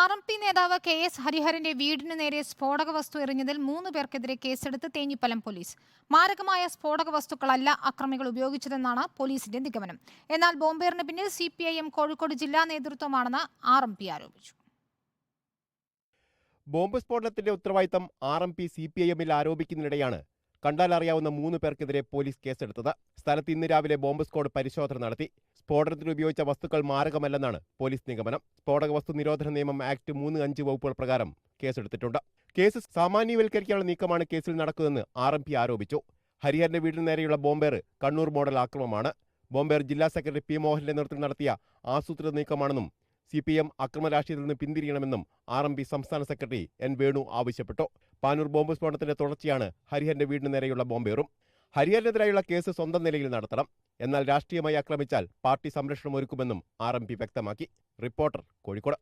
R M P നേതാവ് K S ഹരിഹരന്റെ വീടിനു നേരെ സ്ഫോടക വസ്തു എറിഞ്ഞതിൽ മൂന്ന് പേർക്കെതിരെ കേസെടുത്ത് തേഞ്ഞിപ്പലം പോലീസ്. മാരകമായ സ്ഫോടക വസ്തുക്കളല്ല അക്രമികൾ ഉപയോഗിച്ചതെന്നാണ് പോലീസിന്റെ നിഗമനം. എന്നാൽ ബോംബേറിന് പിന്നിൽ C P I M Kozhikode ജില്ലാ നേതൃത്വമാണെന്ന് ആർ എം പി ആരോപിച്ചു. ബോംബ് സ്ഫോടനത്തിന്റെ ഉത്തരവാദിത്തം R M P C P I എമ്മിൽ ആരോപിക്കുന്നതിനിടെയാണ്. കണ്ടാലറിയാവുന്ന മൂന്ന് പേർക്കെതിരെ പോലീസ് കേസെടുത്തത്. സ്ഥലത്ത് ഇന്ന് രാവിലെ ബോംബ് സ്ക്വാഡ് പരിശോധന നടത്തി. സ്ഫോടനത്തിന് ഉപയോഗിച്ച വസ്തുക്കൾ മാരകമല്ലെന്നാണ് പോലീസ് നിഗമനം. സ്ഫോടക വസ്തു നിരോധന നിയമം ആക്ട് മൂന്ന് അഞ്ച് വകുപ്പുകൾ പ്രകാരം കേസെടുത്തിട്ടുണ്ട്. കേസ് സാമാന്യവൽക്കരിക്കാനുള്ള നീക്കമാണ് കേസിൽ നടക്കുന്നതെന്ന് ആർ എം പി ആരോപിച്ചു. ഹരിഹരന്റെ വീടിന് നേരെയുള്ള ബോംബേർ കണ്ണൂർ മോഡൽ ആക്രമമാണ് ബോംബേർ ജില്ലാ സെക്രട്ടറി പി മോഹന്റെ നേതൃത്വത്തിൽ നടത്തിയ ആസൂത്രിത നീക്കമാണെന്നും സി പി എം അക്രമ രാഷ്ട്രീയത്തിൽ നിന്ന് പിന്തിരിയണമെന്നും ആർ എം പി സംസ്ഥാന സെക്രട്ടറി എൻ വേണു ആവശ്യപ്പെട്ടു. പാനൂർ ബോംബ് സ്ഫോടനത്തിന്റെ തുടർച്ചയാണ് ഹരിഹരന്റെ വീടിന് നേരെയുള്ള ബോംബേറും ഹരിഹരനെതിരായുള്ള കേസ് സ്വന്തം നിലയിൽ നടത്തണം. എന്നാൽ രാഷ്ട്രീയമായി ആക്രമിച്ചാൽ പാർട്ടി സംരക്ഷണം ഒരുക്കുമെന്നും ആർ വ്യക്തമാക്കി. റിപ്പോർട്ടർ കോഴിക്കോട്.